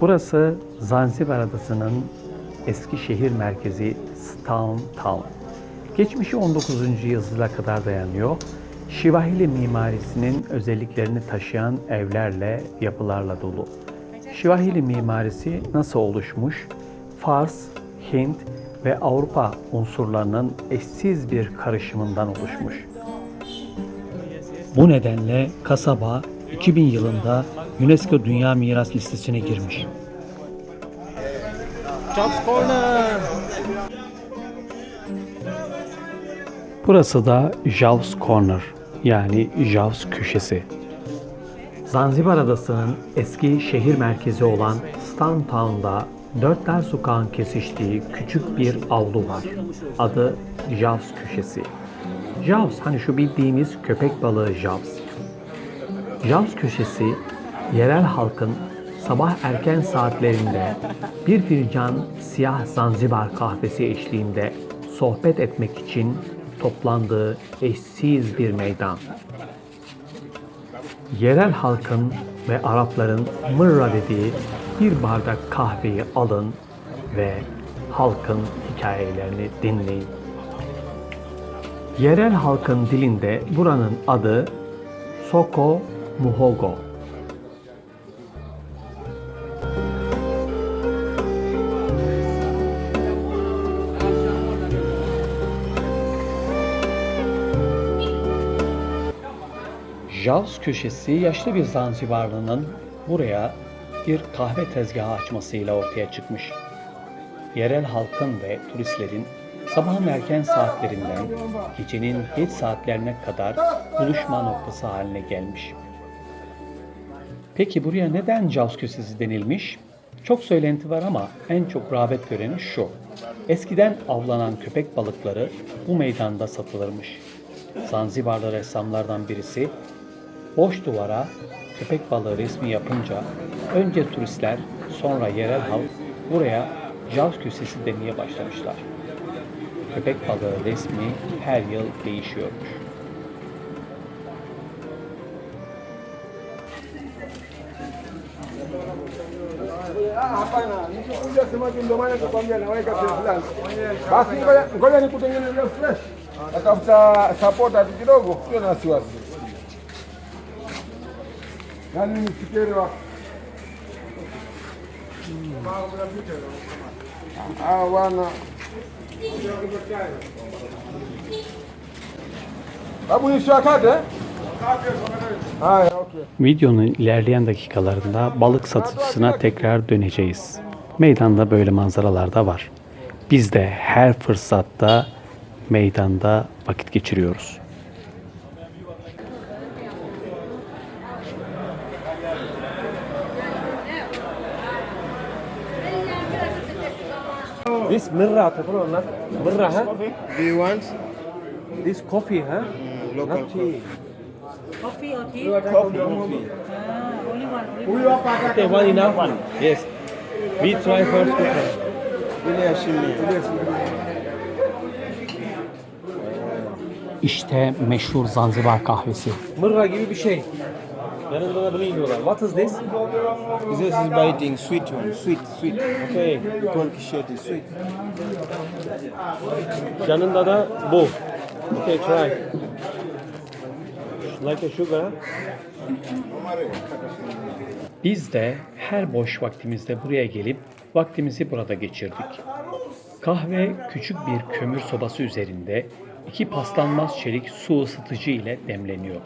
Burası Zanzibar Adası'nın eski şehir merkezi Stone Town. Geçmişi 19. yüzyıla kadar dayanıyor. Şivahili mimarisinin özelliklerini taşıyan evlerle, yapılarla dolu. Şivahili mimarisi nasıl oluşmuş? Fars, Hint ve Avrupa unsurlarının eşsiz bir karışımından oluşmuş. Bu nedenle kasaba 2000 yılında UNESCO Dünya Miras Listesi'ne girmiş. Jobs Corner. Burası da Jaws Corner yani Jaws köşesi. Zanzibar Adası'nın eski şehir merkezi olan Stone Town'da Dörtler Sokağın kesiştiği küçük bir avlu var. Adı Jaws köşesi. Jaws hani şu bildiğimiz köpek balığı Jaws. Jaws köşesi yerel halkın sabah erken saatlerinde bir fincan siyah Zanzibar kahvesi eşliğinde sohbet etmek için toplandığı eşsiz bir meydan. Yerel halkın ve Arapların mırra dediği bir bardak kahveyi alın ve halkın hikayelerini dinleyin. Yerel halkın dilinde buranın adı Soko Muhogo. Jaws köşesi yaşlı bir Zanzibarlı'nın buraya bir kahve tezgahı açmasıyla ortaya çıkmış. Yerel halkın ve turistlerin sabahın erken saatlerinden gecenin geç saatlerine kadar buluşma noktası haline gelmiş. Peki buraya neden Jaws köşesi denilmiş? Çok söylenti var ama en çok rağbet göreni şu. Eskiden avlanan köpek balıkları bu meydanda satılırmış. Zanzibarlı ressamlardan birisi boş duvara köpek balığı resmi yapınca önce turistler sonra yerel halk buraya Jaws köşesi demeye başlamışlar. Köpek balığı resmi her yıl değişiyormuş. Hapana, nikikuja semaji ndio maana nakwambia naweka sehemu fulani. Basi ngoja nikutengenezea fresh. Natafuta supporter tu kidogo, sio na wasiwasi. Yaani nisikere wa Ah, bwana. Babu ni şakat eh? Haya, okay. Videonun ilerleyen dakikalarında balık satıcısına tekrar döneceğiz. Meydanda böyle manzaralar da var. Biz de her fırsatta meydanda vakit geçiriyoruz. This mirra تقولون لا mirra ها Do you want This coffee ها local Not tea Coffee or tea? coffee? Ah, only one. Only Huyu hapa Okay one enough Yes We try first coffee Ile ya şimdi. İşte meşhur Zanzibar kahvesi. Mırra gibi bir şey Yanında da bunu yiyorlar What is this? This is biting sweet one. Sweet, sweet. Okay We call kisheti sweet. Yanında da bu Okay try Like a sugar? Biz de her boş vaktimizde buraya gelip vaktimizi burada geçirdik. Kahve küçük bir kömür sobası üzerinde iki paslanmaz çelik su ısıtıcı ile demleniyor.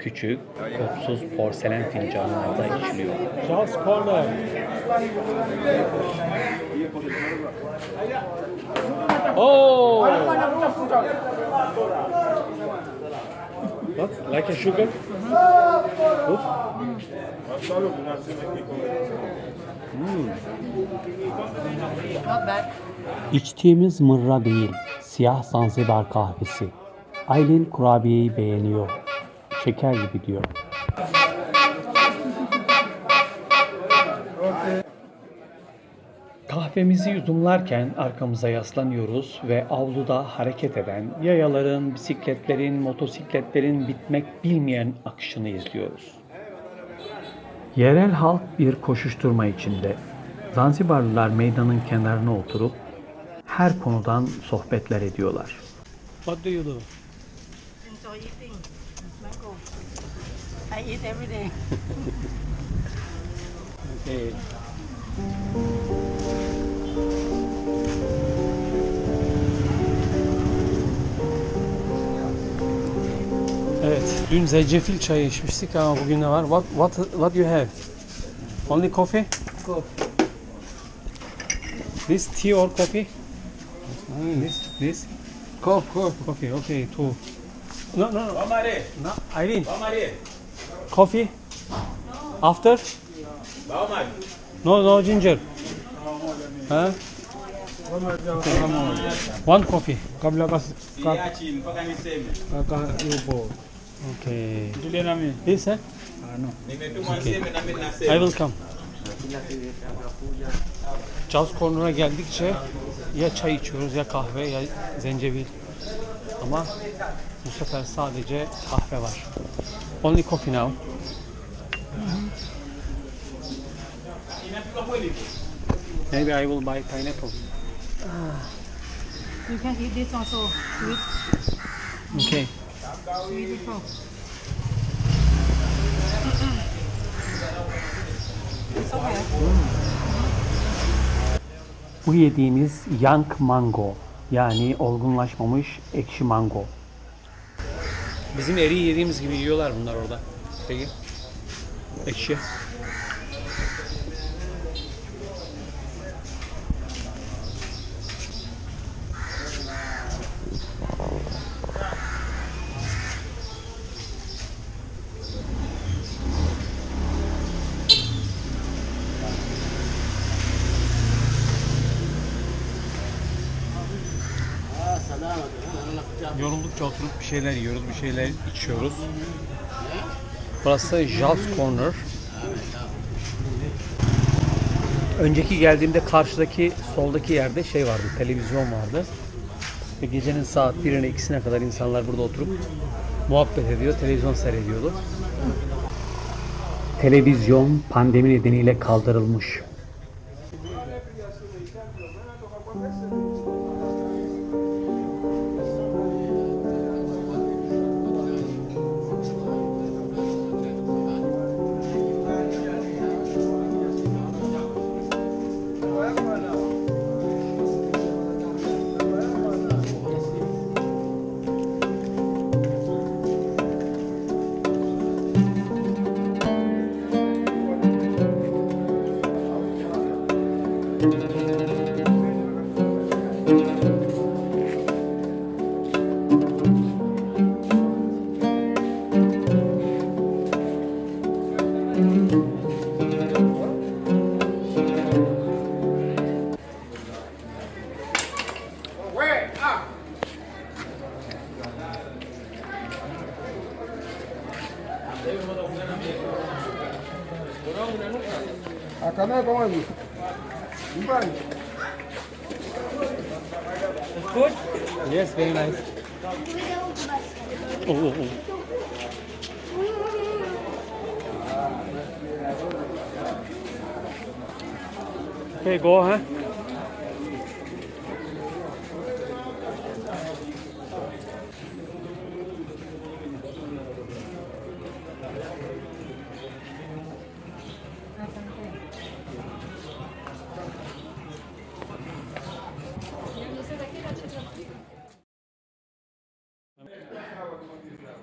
Küçük, kopsuz porselen fincanlarda içiliyor. Charles Corner Oh What? Like a sugar? Not bad. İçtiğimiz mırra değil, siyah Zanzibar kahvesi. Aylin kurabiyeyi beğeniyor. Şeker gibi diyor. Kahvemizi yudumlarken arkamıza yaslanıyoruz ve avluda hareket eden yayaların, bisikletlerin, motosikletlerin bitmek bilmeyen akışını izliyoruz. Yerel halk bir koşuşturma içinde. Zanzibarlılar meydanın kenarına oturup her konudan sohbetler ediyorlar. What do you do? I eat every day. Okay. Evet, dün zencefil çayı içmiştik ama bugün ne var? What what what you have? Only coffee? This tea or coffee? This this Cough, cough. coffee. Okay, two. No no no. No, Irene. Coffee? After? No no ginger. Huh? One coffee. kabla niseme. kaka yupo Okay. tulie nami This eh? Nimetumwa mimi nasema. I will come. Charles Corner'a geldikçe ya çay içiyoruz ya kahve ya zencefil. Ama bu sefer sadece kahve var. Only coffee now. Maybe I will buy pineapple. You can eat this also. Sweet, Okay. sweet also. It's okay. Bu yediğimiz young mango yani olgunlaşmamış ekşi mango. Bizim eriği yediğimiz gibi yiyorlar bunlar orada. Peki. Ekşi. Yoruldukça oturup bir şeyler yiyoruz, bir şeyler içiyoruz. Burası Jals Corner. Önceki geldiğimde karşıdaki soldaki yerde şey vardı, televizyon vardı. Ve gecenin saat 1'ine 2'sine kadar insanlar burada oturup muhabbet ediyor, televizyon seyrediyordu. Televizyon pandemi nedeniyle kaldırılmış. Okay, go, huh?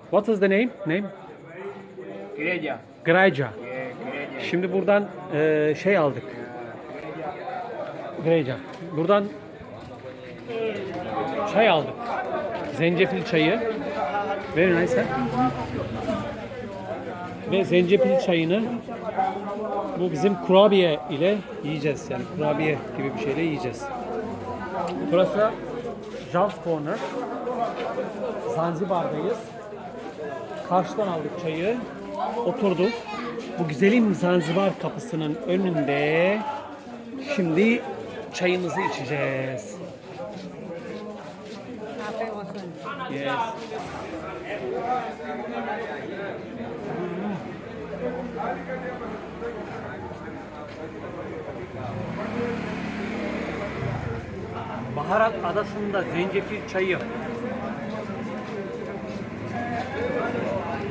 What is the name? Name? kireja Grayca. Şimdi buradan eee, şey aldık. Grayca. Buradan çay aldık. Zencefil çayı. Very nice. Ve zencefil çayını bu bizim kurabiye ile yiyeceğiz. Yani kurabiye gibi bir şeyle yiyeceğiz. Burası Javs Corner. Zanzibar'dayız. Karşıdan aldık çayı. Oturduk. Bu güzelim Zanzibar kapısının önünde şimdi çayımızı içeceğiz. Yes. Baharat adasında zencefil çayı.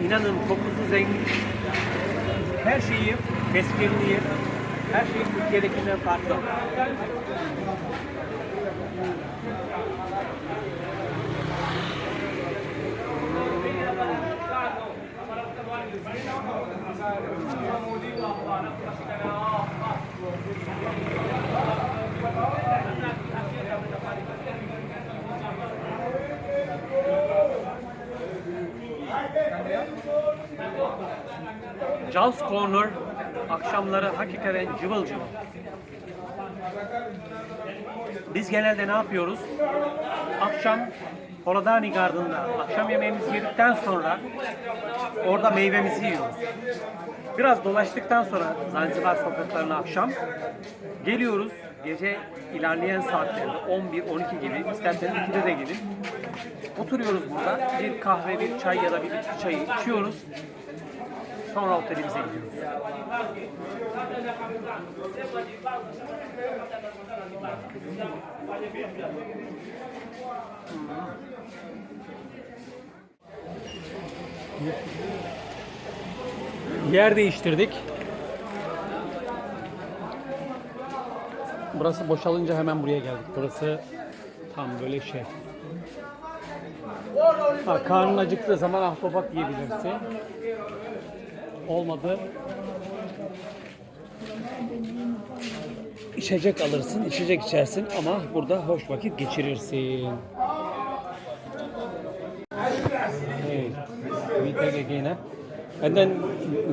İnanın kokusu zengin. Her şeyi, tesbihini, her şey Türkiye'dekinden farklı. Jaws Corner akşamları hakikaten cıvıl cıvıl. Biz genelde ne yapıyoruz? Akşam Holadani Garden'da akşam yemeğimizi yedikten sonra orada meyvemizi yiyoruz. Biraz dolaştıktan sonra Zanzibar sokaklarına akşam geliyoruz. Gece ilerleyen saatlerde 11-12 gibi isterseniz 2'de de gelin. Oturuyoruz burada. Bir kahve, bir çay ya da bir çayı içiyoruz. Sonra otelimize gidiyoruz. Yer değiştirdik. Burası boşalınca hemen buraya geldik. Burası tam böyle şey. Ha, karnın acıktığı zaman ahbap yiyebilirsin. Olmadı. İçecek alırsın, içecek içersin ama burada hoş vakit geçirirsin. Hey, we take again, huh? And then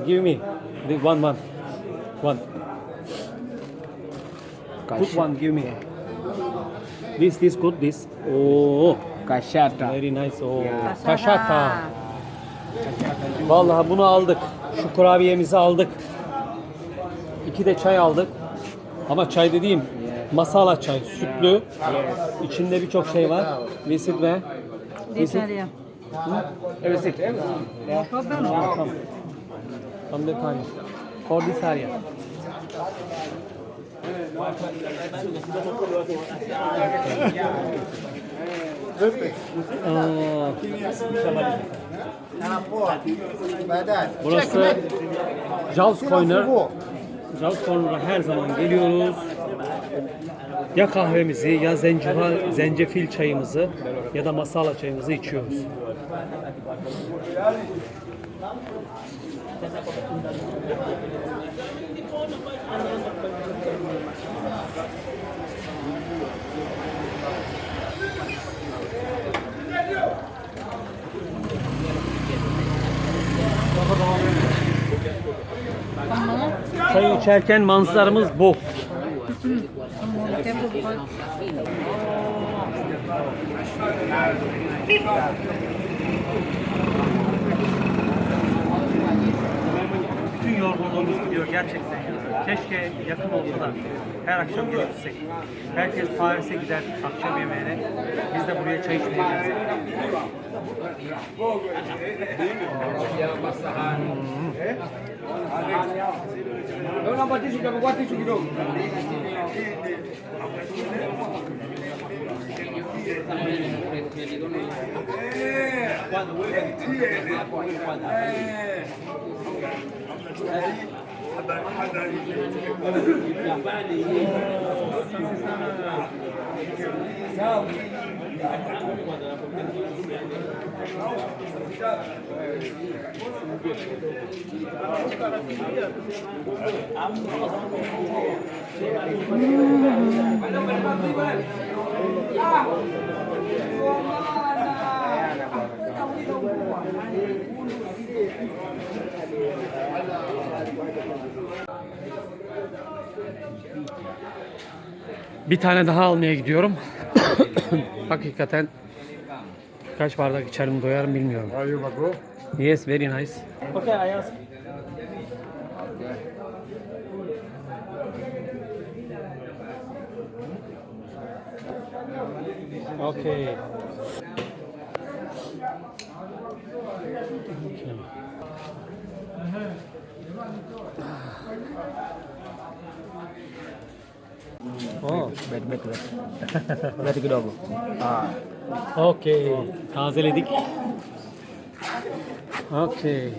give me the one, one, one. Good one, give me. This, this good, this. Oh, Kashata. very nice. Oh, kaşata. Vallahi bunu aldık. Şu kurabiyemizi aldık. İki de çay aldık. Ama çay dediğim masala çay, sütlü. İçinde birçok şey var. Visit ve This area. Evet, sit. No problem. Come. Come the time. For this area. Burası Jaws Corner. Jaws Corner'a her zaman geliyoruz. Ya kahvemizi ya zencefil, zencefil çayımızı ya da masala çayımızı içiyoruz. Çay içerken manzaramız bu. Bütün yorgunluğumuz gidiyor gerçekten. Keşke yakın olsa da her akşam gelebilsek. Herkes Paris'e gider akşam yemeğine. Biz de buraya çay içmeye Leo namba 9 itakuwa tishu kidogo. Sawa. Bir tane daha almaya gidiyorum. Hakikaten kaç bardak içerim doyarım bilmiyorum. Are you bro? Yes, very nice. Okay, I ask. Okay. Bed bed bed. Bed kidogo. Ah. Okey. Tazeledik. Okey.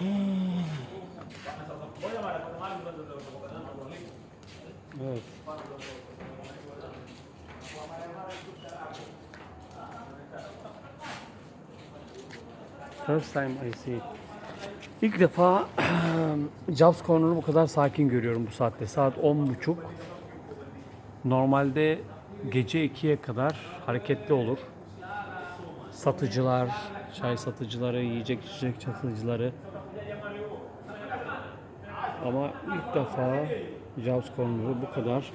Evet. First time I see it. İlk defa Jobs Corner'ı bu kadar sakin görüyorum bu saatte. Saat 10.30. Normalde gece 2'ye kadar hareketli olur. Satıcılar, çay satıcıları, yiyecek içecek satıcıları. Ama ilk defa Jobs Corner'ı bu kadar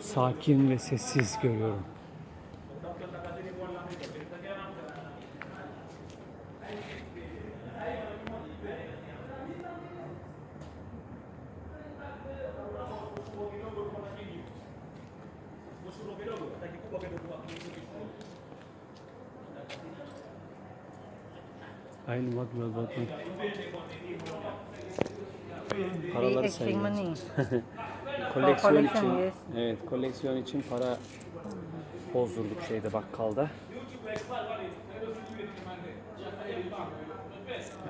sakin ve sessiz görüyorum. Aynı bak bak bak. bak. Paraları money. Koleksiyon için, evet koleksiyon için para bozdurduk şeyde bakkalda.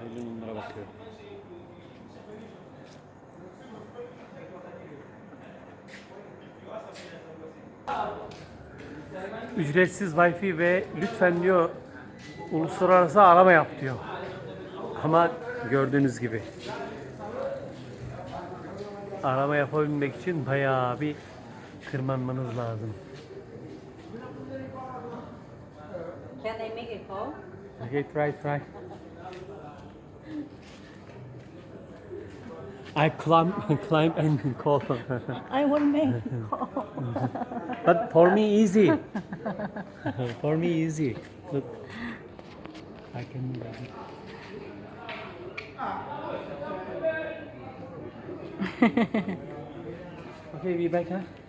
Aylin onlara bakıyor. Ücretsiz Wi-Fi ve lütfen diyor uluslararası arama yap diyor. Ama gördüğünüz gibi arama yapabilmek için bayağı bir tırmanmanız lazım. Can I make a call? Okay, try, try. I climb, climb and call. I will make call. But for me easy. for me easy. Look, I can. Do that. okay, be back, huh?